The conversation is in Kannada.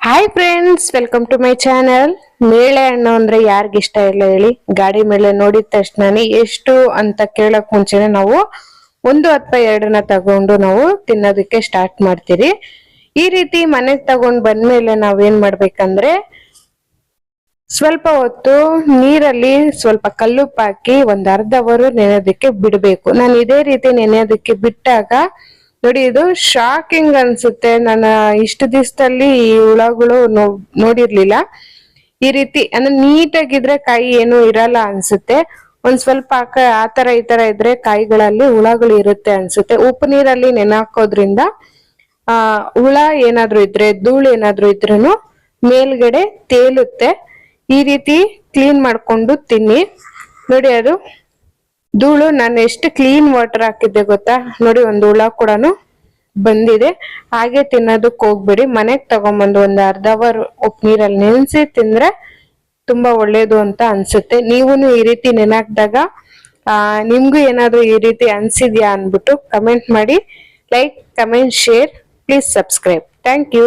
Hi friends welcome to my channel ಮೇಳೆ ಹಣ್ಣು ಅಂದ್ರೆ ಯಾರಿಗ ಇಷ್ಟ ಇಲ್ಲ ಹೇಳಿ. ಗಾಡಿ ಮೇಲೆ ನೋಡಿದ ತಕ್ಷಣನೇ ಎಷ್ಟು ಅಂತ ಕೇಳಕ್ ಮುಂಚೆನೆ ನಾವು ಒಂದು ಅಥವಾ ಎರಡನ್ನ ತಗೊಂಡು ನಾವು ತಿನ್ನೋದಕ್ಕೆ ಸ್ಟಾರ್ಟ್ ಮಾಡ್ತೀರಿ. ಈ ರೀತಿ ಮನೆಗ್ ತಗೊಂಡ್ ಬಂದ್ಮೇಲೆ ನಾವೇನ್ ಮಾಡ್ಬೇಕಂದ್ರೆ ಸ್ವಲ್ಪ ಹೊತ್ತು ನೀರಲ್ಲಿ ಸ್ವಲ್ಪ ಕಲ್ಲುಪ್ಪಾಕಿ ಒಂದ್ ಅರ್ಧ ಅವರು ನೆನೆಯೋದಕ್ಕೆ ಬಿಡಬೇಕು. ನಾನು ಇದೇ ರೀತಿ ನೆನೆಯೋದಕ್ಕೆ ಬಿಟ್ಟಾಗ ನೋಡಿ, ಇದು ಶಾಕಿಂಗ್ ಅನ್ಸುತ್ತೆ. ನಾನು ಇಷ್ಟು ದಿವಸದಲ್ಲಿ ಈ ಹುಳಗಳು ನೋಡಿರ್ಲಿಲ್ಲ. ಈ ರೀತಿ, ಅಂದ್ರೆ ನೀಟಾಗಿದ್ರೆ ಕಾಯಿ ಏನು ಇರಲ್ಲ ಅನ್ಸುತ್ತೆ. ಒಂದ್ ಸ್ವಲ್ಪ ಆ ತರ ಈ ತರ ಇದ್ರೆ ಕಾಯಿಗಳಲ್ಲಿ ಹುಳಗಳು ಇರುತ್ತೆ ಅನ್ಸುತ್ತೆ. ಉಪ್ಪು ನೀರಲ್ಲಿ ನೆನಾಕೋದ್ರಿಂದ, ಆ, ಹುಳ ಏನಾದ್ರೂ ಇದ್ರೆ, ಧೂಳು ಏನಾದ್ರೂ ಇದ್ರೂ ಮೇಲ್ಗಡೆ ತೇಲುತ್ತೆ. ಈ ರೀತಿ ಕ್ಲೀನ್ ಮಾಡ್ಕೊಂಡು ತಿನ್ನಿ. ನೋಡಿ, ಅದು ಧೂಳು, ನಾನು ಎಷ್ಟು ಕ್ಲೀನ್ ವಾಟರ್ ಹಾಕಿದ್ದೆ ಗೊತ್ತಾ? ನೋಡಿ, ಒಂದು ಹುಳ ಕೂಡ ಬಂದಿದೆ. ಹಾಗೆ ತಿನ್ನೋದಕ್ಕೆ ಹೋಗ್ಬೇಡಿ. ಮನೆಗೆ ತಗೊಂಬಂದು ಒಂದು ಅರ್ಧ ಅವರ್ ಉಪ್ಪು ನೀರಲ್ಲಿ ನೆನೆಸಿ ತಿಂದ್ರೆ ತುಂಬಾ ಒಳ್ಳೇದು ಅಂತ ಅನ್ಸುತ್ತೆ. ನೀವು ಈ ರೀತಿ ನೆನಾಕ್ದಾಗ, ಆ, ನಿಮ್ಗೂ ಏನಾದ್ರೂ ಈ ರೀತಿ ಅನ್ಸಿದ್ಯಾ ಅನ್ಬಿಟ್ಟು ಕಮೆಂಟ್ ಮಾಡಿ. Like comment share please subscribe thank you